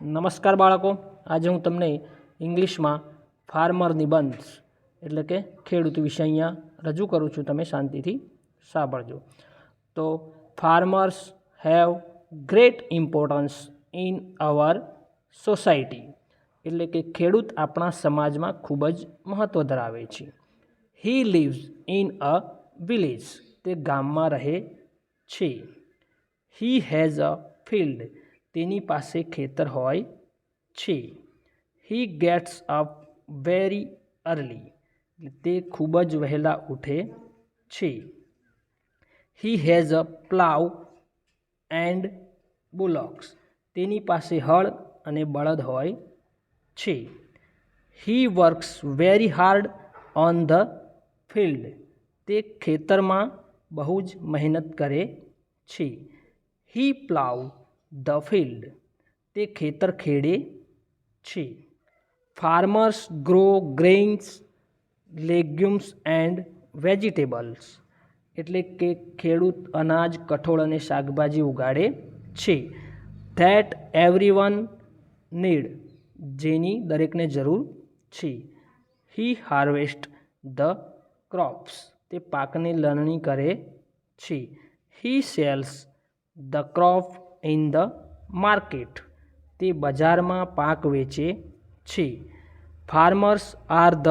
નમસ્કાર બાળકો. આજે હું તમને ઇંગ્લિશમાં ફાર્મર નિબંધ, એટલે કે ખેડૂત વિશે અહીંયા રજૂ કરું છું. તમે શાંતિથી સાંભળજો. તો farmers have great importance in our society એટલે કે ખેડૂત આપણા સમાજમાં ખૂબ જ મહત્ત્વ ધરાવે છે. He lives in a village તે ગામમાં રહે છે. હી હેઝ અ ફિલ્ડ તેની પાસે ખેતર હોય છે. He gets up very early તે ખૂબ જ વહેલા ઉઠે છે. He has a plough and bullocks તેની પાસે હળ અને બળદ હોય છે. He works very hard on the field તે ખેતરમાં બહુ જ મહેનત કરે છે. He plough the field. તે ખેતર ખેડે છે. Farmers grow grains legumes and vegetables. એટલે કે ખેડૂત અનાજ, કઠોળ અને શાકભાજી ઉગાડે છે. ધેટ એવરી વન નીડ, જેની દરેકને જરૂર છે. He harvest the crops. તે પાકની લણણી કરે છે. He sells the crop in the market. તે બજારમાં પાક વેચે છે. Farmers are the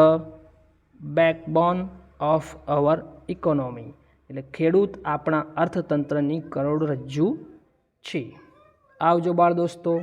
backbone of our economy. એટલે ખેડૂત આપણા અર્થતંત્રની કરોડરજ્જુ છે. આવજો બાળ દોસ્તો.